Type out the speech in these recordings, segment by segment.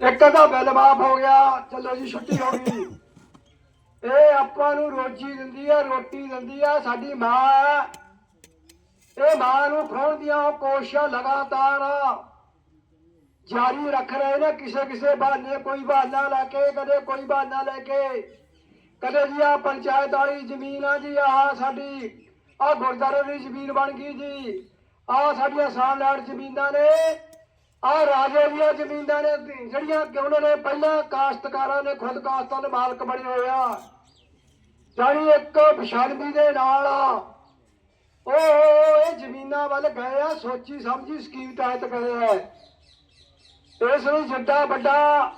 ਇੱਕ ਦਾ ਬਿੱਲ ਮਾਫ ਹੋ ਗਿਆ ਚਲੋ ਜੀ ਛੁੱਟੀ ਹੋ ਗਈ। ਇਹ ਆਪਾਂ ਨੂੰ ਰੋਜੀ ਦਿੰਦੀ ਆ, ਰੋਟੀ ਦਿੰਦੀ ਆ, ਸਾਡੀ ਮਾਂ ਇਹ ਮਾਂ ਨੂੰ ਫੜਾਉਣ ਦੀਆਂ ਕੋਸ਼ਿਸ਼ਾਂ ਲਗਾਤਾਰ ਜਾਰੀ ਰੱਖ ਰਹੇ ਨੇ, ਕਿਸੇ ਕਿਸੇ ਬਹਾਨੇ, ਕੋਈ ਬਹਾਨਾ ਲੈ ਕੇ, ਕਦੇ ਕੋਈ ਬਹਾਨਾ ਲੈ ਕੇ। ਕਦੇ ਜੀ ਆ ਪੰਚਾਇਤ ਵਾਲੀ ਜ਼ਮੀਨ ਆ ਜੀ, ਆਹ ਸਾਡੀ ਆ ਗੁਰਦਾਰੇ ਦੀ ਜ਼ਮੀਨ ਬਣ ਗਈ ਜੀ। ਆ ਸਾਡੀਆਂ ਸਾਮਲਾੜ ਜ਼ਮੀਨਾਂ ਨੇ। ਆ ਰਾਜੇ ਦੀਆਂ ਜ਼ਮੀਨਾਂ ਨੇ ਜਿਹੜੀਆਂ ਕਿ ਉਹਨਾਂ ਨੇ ਪਹਿਲਾਂ ਕਾਸ਼ਤਕਾਰਾਂ ਨੇ, ਖੁਦ ਕਾਸ਼ਤਾਂ ਦੇ ਮਾਲਕ ਬਣੇ ਹੋਏ ਆ। ਜਾਣੀ ਇੱਕ ਪਛਾਣਵੀ ਦੇ ਨਾਲ ਉਹ ਇਹ ਜ਼ਮੀਨਾਂ ਵੱਲ ਗਏ ਆ, ਸੋਚੀ ਸਮਝੀ ਸਕੀਮ ਤਹਿਤ ਗਏ ਆ। ਇਸ ਲਈ ਜਿੱਡਾ ਵੱਡਾ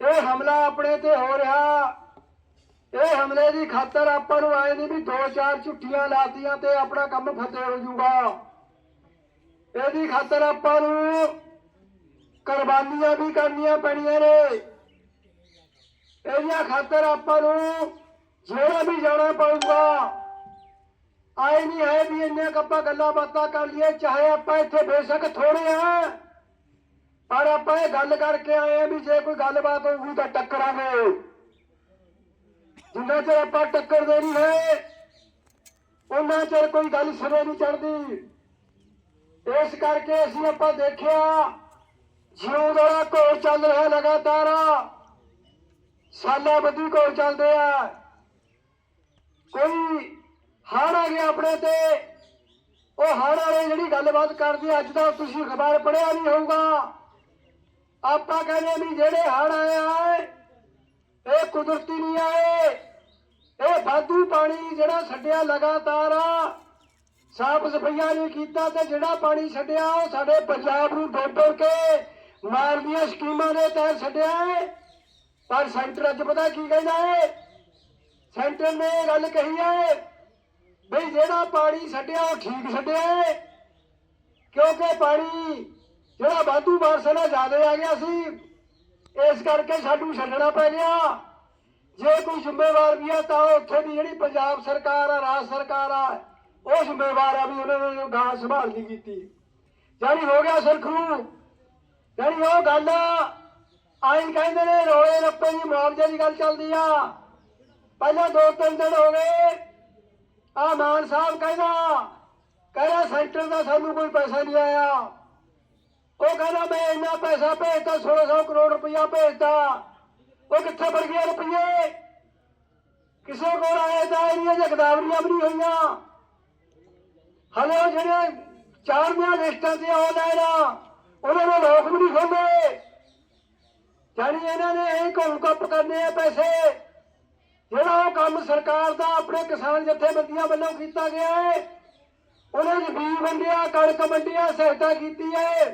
ਇਹ ਹਮਲਾ ਆਪਣੇ ਤੇ ਹੋ ਰਿਹਾ। ਇਹ ਹਮਲੇ ਦੀ ਖਾਤਰ ਆਪਾਂ ਨੂੰ ਆਏ ਨਹੀਂ ਵੀ ਦੋ ਚਾਰ ਝੁੱਟੀਆਂ ਲਾਤੀਆਂ ਤੇ ਆਪਣਾ ਕੰਮ ਫਤਿਹ ਹੋ ਜਾਊਗਾ ਇਹਦੀ ਖਾਤਰ ਆਪਾਂ ਨੂੰ ਕੁਰਬਾਨੀਆਂ ਵੀ ਕਰਨੀਆਂ ਪੈਣੀਆਂ ਨੇ। ਇਹਦੀਆਂ ਖਾਤਰ ਆਪਾਂ ਨੂੰ ਜਿਹੜਾ ਵੀ ਜਾਣਾ ਪਊਗਾ। ਆਏ ਨਹੀਂ ਹੈ ਵੀ ਇੰਨੇ ਕੱਪਾ ਗੱਲਾਂ ਬਾਤਾਂ ਕਰ ਲਈਏ, ਚਾਹੇ ਆਪਾਂ ਇੱਥੇ ਬੇਸ਼ੱਕ ਥੋੜੇ ਆ ਪਰ ਆਪਾਂ ਇਹ ਗੱਲ ਕਰਕੇ ਆਏ ਆ ਵੀ ਜੇ ਕੋਈ ਗੱਲਬਾਤ ਹੋਊਗੀ ਤਾਂ ਟੱਕਰਾਂਗੇ। ਜਿੰਨਾ ਚਿਰ ਆਪਾਂ ਟੱਕਰਦੇ ਨਹੀਂ ਹੈ, ਉਹਨਾਂ ਚਿਰ ਕੋਈ ਗੱਲ ਸਿਰੇ ਨਹੀਂ ਚੜਦੀ ਇਸ ਕਰਕੇ ਅਸੀਂ ਆਪਾਂ ਦੇਖਿਆ ਜਿਉਂ ਦਾ ਘੋਲ ਚੱਲ ਰਿਹਾ ਲਗਾਤਾਰ। ਸਾਲਾਂ ਬੱਧੀ ਘੋਲ ਚੱਲਦੇ ਆ। ਕੋਈ ਹੜ ਆ ਗਿਆ ਆਪਣੇ ਤੇ, ਉਹ ਹੜ ਵਾਲੇ ਜਿਹੜੀ ਗੱਲਬਾਤ ਕਰਦੇ ਅੱਜ ਦਾ ਤੁਸੀਂ ਅਖਬਾਰ ਪੜਿਆ ਨਹੀਂ ਹੋਊਗਾ। ਆਪਾਂ ਕਹਿੰਦੇ ਵੀ ਜਿਹੜੇ ਹੜ ਆਏ ਆ, ਇਹ ਕੁਦਰਤੀ ਨਹੀਂ ਆਏ, ਇਹ ਵਾਧੂ ਪਾਣੀ ਜਿਹੜਾ ਛੱਡਿਆ ਲਗਾਤਾਰ। ਆ ਸਾਫ਼ ਸਫਾਈਆਂ ਨਹੀਂ ਕੀਤਾ ਤੇ ਜਿਹੜਾ ਪਾਣੀ ਛੱਡਿਆ ਉਹ ਸਾਡੇ ਪੰਜਾਬ ਨੂੰ ਡੋਬਰ ਕੇ ਮਾਰਦੀਆਂ ਸਕੀਮਾਂ ਦੇ ਤਹਿਤ ਛੱਡਿਆ ਹੈ। ਪਰ ਸੈਂਟਰ ਅੱਜ ਪਤਾ ਕੀ ਕਹਿੰਦਾ ਹੈ? ਸੈਂਟਰ ਨੇ ਗੱਲ ਕਹੀ ਹੈ ਬਈ ਜਿਹੜਾ ਪਾਣੀ ਛੱਡਿਆ ਉਹ ਠੀਕ ਛੱਡਿਆ ਹੈ। ਕਿਉਂਕਿ ਪਾਣੀ ਜਿਹੜਾ ਵਾਧੂ ਬਾਰਸ ਨਾਲ ਜ਼ਿਆਦਾ ਆ ਗਿਆ ਸੀ, ਇਸ ਕਰਕੇ ਸਾਨੂੰ ਛੱਡਣਾ ਪੈ ਗਿਆ। ਜੇ ਕੋਈ ਜ਼ਿੰਮੇਵਾਰ ਵੀ ਆ ਤਾਂ ਉੱਥੇ ਦੀ ਜਿਹੜੀ ਪੰਜਾਬ ਸਰਕਾਰ ਆ, ਰਾਜ ਸਰਕਾਰ ਆ ਉਹ ਜ਼ਿੰਮੇਵਾਰ ਆ ਵੀ ਉਹਨਾਂ ਨੇ ਗਾਂ ਸੰਭਾਲ ਨਹੀਂ ਕੀਤੀ। ਜਾਨੀ ਹੋ ਗਿਆ ਸਰਖਰੂ ਜਾਨੀ ਉਹ ਗੱਲ ਆਈ ਕਹਿੰਦੇ ਨੇ ਰੋਲੇ ਰੱਪੇ ਦੀ ਮੁਆਵਜ਼ੇ ਦੀ ਗੱਲ ਚੱਲਦੀ ਆ। ਪਹਿਲਾਂ ਦੋ ਤਿੰਨ ਦਿਨ ਹੋ ਗਏ। ਆ ਮਾਨ ਸਾਹਿਬ ਕਹਿੰਦਾ ਕਹਿੰਦਾ ਸੈਂਟਰ ਦਾ ਸਾਨੂੰ ਕੋਈ ਪੈਸਾ ਨਹੀਂ ਆਇਆ। ਉਹ ਕਹਿੰਦਾ ਮੈਂ ਇੰਨਾ ਪੈਸਾ ਭੇਜਤਾ 1600 ਕਰੋੜ ਰੁਪਇਆ ਭੇਜਤਾ। ਉਹ ਕਿੱਥੇ ਵੜ ਗਿਆ ਰੁਪਏ ਕਿਸੇ ਕੋਲ ਆਏ ਤਾਂ ਇਹਦੀਆਂ ਜਗਦਾਵਰੀਆਂ ਵੀ ਨਹੀਂ ਹੋਈਆਂ। ਹਲੇ ਉਹ ਜਿਹੜੇ ਚਾਰਵੀਆਂ ਲਿਸਟਾਂ ਤੇ ਆਨਲਾਈਨ ਆ, ਉਹਨਾਂ ਨੂੰ ਲੋਕ ਵੀ ਨਹੀਂ ਖੋਲੇ ਜਾਣੀ ਇਹਨਾਂ ਨੇ ਇਹ ਘੁੰਮ ਕੱਪ ਕਰਨੇ ਆ ਪੈਸੇ। ਜਿਹੜਾ ਉਹ ਕੰਮ ਸਰਕਾਰ ਦਾ ਆਪਣੇ ਕਿਸਾਨ ਜਥੇਬੰਦੀਆਂ ਵੱਲੋਂ ਕੀਤਾ ਗਿਆ ਹੈ ਉਹਨਾਂ ਨੇ ਬੀਜ ਵੰਡਿਆ, ਕਣਕ ਵੰਡਿਆ, ਸਹਾਇਤਾ ਕੀਤੀ ਹੈ।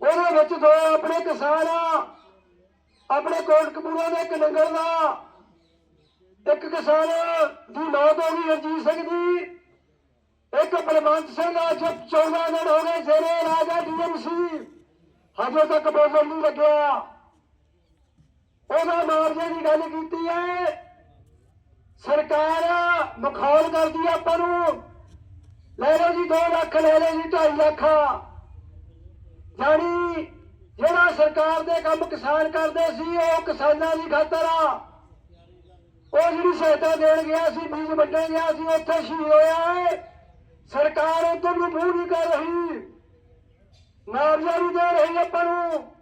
ਉਹਦੇ ਵਿੱਚ ਦੋ ਆਪਣੇ ਕਿਸਾਨ ਆ, ਆਪਣੇ ਕੋਟਕਪੂਰਾ ਦੇ ਇੱਕ ਨੰਗਲ ਦਾ, ਇੱਕ ਕਿਸਾਨ ਦੀ ਮੌਤ ਹੋ ਗਈ, ਰਣਜੀਤ ਸਿੰਘ ਦੀ। ਇੱਕ ਬਲਵੰਤ ਸਿੰਘ ਅੱਜ 14 ਦਿਨ ਹੋ ਗਏ ਜਿਹੜੇ ਰਾਜਾ ਡੀਐਮਸੀ ਹਜੇ ਤੱਕ ਬੋਲਣ ਨਹੀਂ ਲੱਗਿਆ। ਉਹਨਾਂ ਮਾਰਜੇ ਦੀ ਗੱਲ ਕੀਤੀ ਹੈ। ਸਰਕਾਰ ਮਖੌਲ ਕਰਦੀ ਆਪਾਂ ਨੂੰ। ਲੈ ਲਓ ਜੀ 2 ਲੱਖ ਲੈ ਲਓ ਜੀ 2.5 ਲੱਖ। ਜਾਣੀ ਜਿਹੜਾ ਸਰਕਾਰ ਦੇ ਕੰਮ ਕਿਸਾਨ ਕਰਦੇ ਸੀ, ਉਹ ਕਿਸਾਨਾਂ ਦੀ ਖਾਤਰ ਆ। ਉਹ ਜਿਹੜੀ ਸਹਾਇਤਾ ਦੇਣ ਗਿਆ ਸੀ, ਬੀਜ ਵੱਢਣ ਗਿਆ ਸੀ, ਉੱਥੇ ਸ਼ਹੀਦ ਹੋਇਆ ਹੈ। ਸਰਕਾਰ ਉਧਰ ਨੂੰ ਮੂੰਹ ਨਹੀਂ ਕਰ ਰਹੀ। ਮੁਆਵਜ਼ਾ ਵੀ ਦੇ ਰਹੀ ਆਪਾਂ ਨੂੰ।